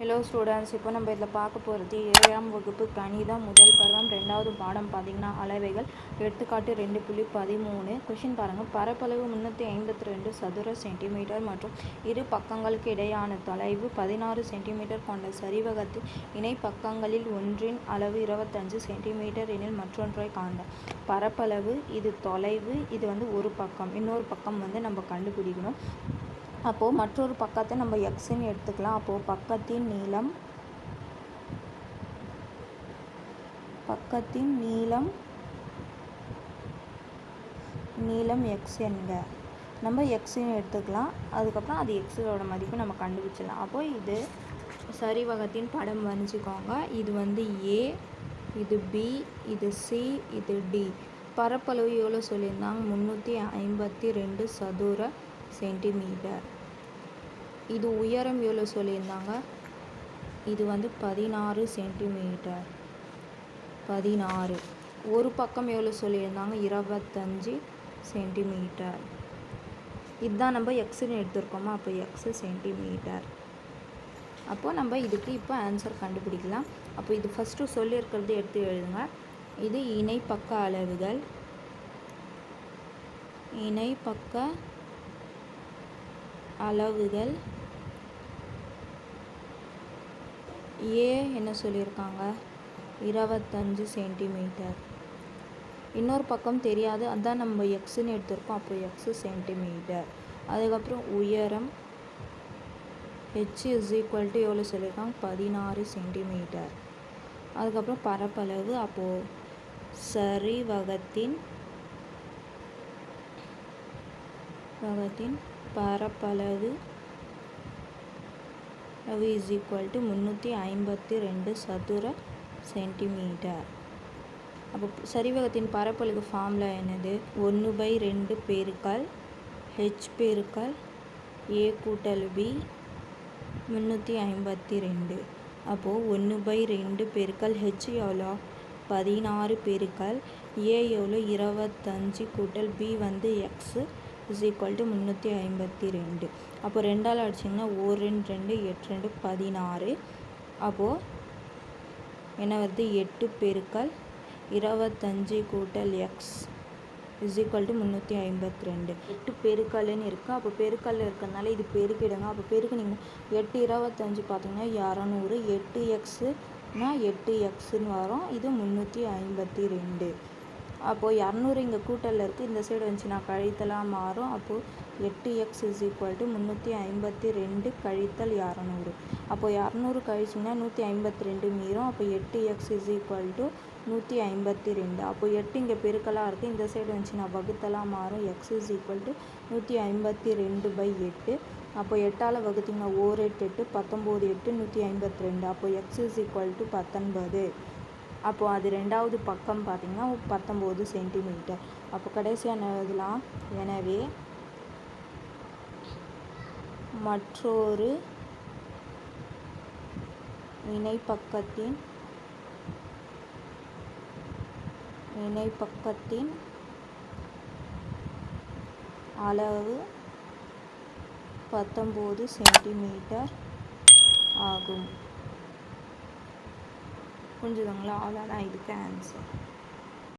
Hello students இப்போ நம்ம இதில் பார்க்க போகிறது ஏழாம் வகுப்பு கணிதம் முதல் பருவம். ரெண்டாவது பாடம் பார்த்திங்கன்னா அளவைகள். எடுத்துக்காட்டு ரெண்டு புள்ளி பதிமூணு. கொஷின் பாருங்கள் பரப்பளவு முந்நூற்றி ஐம்பத்தி ரெண்டு சதுர சென்டிமீட்டர் மற்றும் இரு பக்கங்களுக்கு இடையான தொலைவு பதினாறு சென்டிமீட்டர் கொண்ட சரிவகத்தில் இணை பக்கங்களில் ஒன்றின் அளவு இருபத்தஞ்சு சென்டிமீட்டர் எனில் மற்றொன்றை காண்க. பரப்பளவு இது தொலைவு இது வந்து ஒரு பக்கம். இன்னொரு பக்கம் வந்து நம்ம கண்டுபிடிக்கணும். அப்போது மற்றொரு பக்கத்தை நம்ம எக்ஸ்ன்னு எடுத்துக்கலாம். அப்போது பக்கத்தின் நீளம் பக்கத்தின் நீளம் நீளம் எக்ஸ் என்க. நம்ம எக்ஸ்ன்னு எடுத்துக்கலாம். அதுக்கப்புறம் அது எக்ஸோட மதிப்பு நம்ம கண்டுபிடிச்சிடலாம். அப்போது இது சரிவகத்தின் படம் வரைஞ்சிக்கோங்க. இது வந்து ஏ இது பி இது சி இது டி பரப்பளவு எவ்வளோ சொல்லியிருந்தாங்க? முந்நூற்றி ஐம்பத்தி ரெண்டு சதுர சென்டிமீட்டர். இது உயரம் எவ்வளோ சொல்லியிருந்தாங்க? இது வந்து பதினாறு சென்டிமீட்டர். பதினாறு. ஒரு பக்கம் எவ்வளோ சொல்லியிருந்தாங்க? இருபத்தஞ்சி சென்டிமீட்டர். இதுதான் நம்ம எக்ஸுன்னு எடுத்திருக்கோமா? அப்போ எக்ஸு சென்டிமீட்டர். அப்போ நம்ம இதுக்கு இப்போ ஆன்சர் கண்டுபிடிக்கலாம். அப்போ இது ஃபஸ்ட்டு சொல்லியிருக்கிறது எடுத்து எழுதுங்க. இது இணை பக்க அளவுகள். இணை பக்க அளவுகள். ஏ என்ன சொல்லியிருக்காங்க? இருபத்தஞ்சு சென்டிமீட்டர். இன்னொரு பக்கம் தெரியாது. அதான் நம்ம எக்ஸ்ன்னு எடுத்திருக்கோம். அப்போ எக்ஸு சென்டிமீட்டர். அதுக்கப்புறம் உயரம் ஹெச் இஸ் ஈக்குவல் டு எவ்வளோ சொல்லியிருக்காங்க? பதினாறு சென்டிமீட்டர். அதுக்கப்புறம் பரப்பளவு. அப்போது சரி வகத்தின் வகத்தின் பரப்பளவு அளவு இஸ் ஈக்குவல் டு முந்நூற்றி ஐம்பத்தி ரெண்டு சதுர சென்டிமீட்டர் அப்போ சரிவகத்தின் பரப்பளவு ஃபார்முலா என்னது? ஒன்று பை ரெண்டு பெருக்கல் ஹெச் பெருக்கல் ஏ கூட்டல் பி முந்நூற்றி ஐம்பத்தி ரெண்டு. அப்போது ஒன்று பை ரெண்டு பெருக்கல் ஹெச் எவ்வளோ பதினாறு பெருக்கல் ஏ எவ்வளோ இருபத்தஞ்சி கூட்டல் பி வந்து எக்ஸு இஸ் ஈக்குவல் டு முந்நூற்றி ஐம்பத்தி ரெண்டு. அப்போ ரெண்டால் அடிச்சிங்கன்னா ஒரு ரெண்டு ரெண்டு எட்டு ரெண்டு பதினாறு. அப்போது என்ன வருது? எட்டு பெருக்கல் இருபத்தஞ்சு கூட்டல் எக்ஸ் இஸ் ஈக்குவல் டு முந்நூற்றி ஐம்பத்தி ரெண்டு. எட்டு பெருக்கல்னு இருக்குது அப்போ பெருக்கல் இருக்கிறதுனால இது பெருக்கிடுங்க. அப்போ பெருக்குனிங்கன்னா எட்டு இருபத்தஞ்சு பார்த்தீங்கன்னா இரநூறு. எட்டு எக்ஸுனா எட்டு எக்ஸுன்னு வரும். இது முந்நூற்றி ஐம்பத்தி ரெண்டு. அப்போது இரநூறு இங்கே கூட்டலில் இருக்குது இந்த சைடு வந்துச்சுன்னா கழித்தலாக மாறும். அப்போது எட்டு எக்ஸ் இஸ் ஈக்குவல் டு முந்நூற்றி ஐம்பத்தி ரெண்டு கழித்தல் இரநூறு. அப்போது இரநூறு கழிச்சிங்கன்னா நூற்றி ஐம்பத்தி ரெண்டு மீறும். அப்போ எட்டு எக்ஸ் இஸ் ஈக்குவல் டு நூற்றி ஐம்பத்தி ரெண்டு. அப்போது எட்டு இங்கே பெருக்கலாக இருக்குது இந்த சைடு வந்துச்சுன்னா வகுத்தலாக மாறும். எக்ஸ் இஸ் ஈக்குவல் டு நூற்றி ஐம்பத்தி ரெண்டு பை எட்டு. அப்போ எட்டால் வகுத்திங்கன்னா ஓர் எட்டு எட்டு பத்தொம்போது எட்டு நூற்றி ஐம்பத்தி ரெண்டு. அப்போது எக்ஸ் இஸ் ஈக்குவல் டு பத்தொன்பது. அப்போது அது ரெண்டாவது பக்கம் பார்த்திங்கன்னா பத்தொம்போது சென்டிமீட்டர். அப்போ கடைசியான இதெல்லாம் எனவே மற்றொரு இணைப்பக்கத்தின் இணைப்பக்கத்தின் அளவு பத்தொம்போது சென்டிமீட்டர் ஆகும். புரிஞ்சுதுங்களா? அவ்வளோதான் இதுக்கு ஆன்சர்